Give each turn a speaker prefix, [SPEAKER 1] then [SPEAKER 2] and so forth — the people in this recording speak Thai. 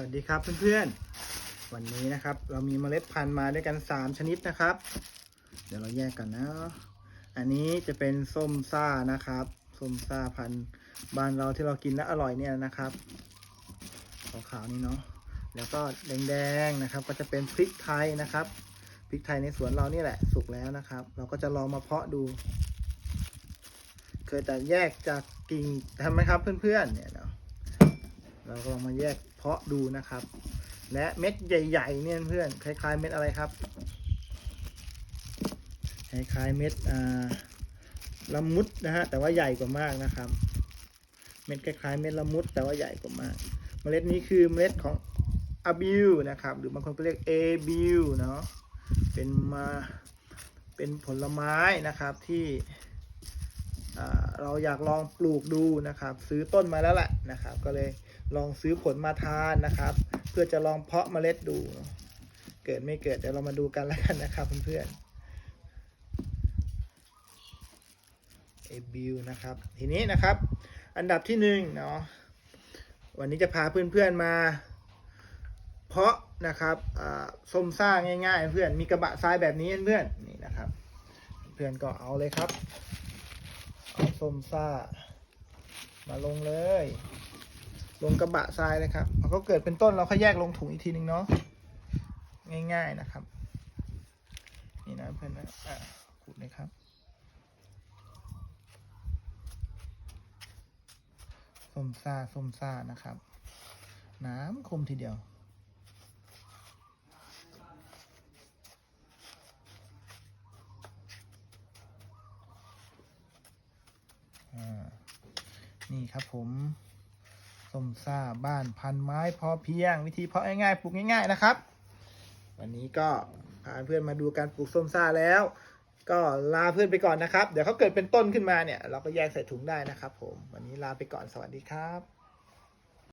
[SPEAKER 1] วัสดีครับเพื่อนๆ วันนี้นะครับ เรามีเมล็ดพันธุ์มาด้วยกัน 3 ชนิดนะครับ เดี๋ยวเราแยกกันนะ อันนี้จะเป็นส้มซ่านะครับ ส้มซ่าพันธุ์บ้านเราที่เรากินแล้วอร่อยเนี่ยนะครับ ขาวๆนี่เนาะ แล้วก็แดงๆนะครับ ก็จะเป็นพริกไทยนะครับ พริกไทยในสวนเรานี่แหละสุกแล้วนะครับ เราก็จะลองมาเพาะดู เคยแต่แยกจากกิ่งทำไหมครับเพื่อนๆ เนี่ย เราก็ลองมาแยกเพาะดูนะครับ และเม็ดใหญ่ ๆ เนี่ยเพื่อนคล้าย ๆ เม็ดอะไรครับ คล้ายๆเม็ดอ่าละมุดนะฮะแต่ว่าใหญ่กว่ามากนะครับ เม็ดคล้ายๆเม็ดละมุด แต่ว่าใหญ่กว่ามาก เมล็ดนี้คือเมล็ดของอาบิวนะครับ หรือบางคนก็เรียกเอบิวเนาะเป็นมาเป็นผลไม้นะครับที่เราอยากลองปลูกดูนะครับ ซื้อต้นมาแล้วแหละนะครับ ก็เลย ลองซื้อผลมาทานนะครับ เพื่อจะลองเพาะเมล็ดดู เกิดไม่เกิดเดี๋ยวเรามาดูกันแล้วกันนะครับเพื่อนๆเอบิวนะครับ ทีนี้นะครับ อันดับที่หนึ่งเนาะวันนี้จะพาเพื่อนๆมาเพาะนะครับอ่าส้มซ่าง่ายๆ เพื่อนมีกระบะทรายแบบนี้เพื่อนนี่นะครับ เพื่อนก็เอาเลยครับเอาส้มซ่ามาลงเลย ลงกระบะทรายเลยครับพอเขาเกิดเป็นต้นเราค่อยแยกลงถุงอีกทีหนึ่งเนาะง่ายๆนะครับ นี่นะเพื่อนนะอะขุดเลยครับส้มซ่าส้มซ่านะครับ น้ำคมทีเดียวอ่านี่ครับผม ส้มซ่าบ้านพันไม้พอเพียง วิธีเพาะง่ายๆปลูกง่าย ๆนะครับ วันนี้ก็พาเพื่อนมาดูการปลูกส้มซ่าแล้ว ก็ลาเพื่อนไปก่อนนะครับ เดี๋ยวเขาเกิดเป็นต้นขึ้นมาเนี่ย เราก็แยกใส่ถุงได้นะครับ ผม วันนี้ลาไปก่อนสวัสดีครับ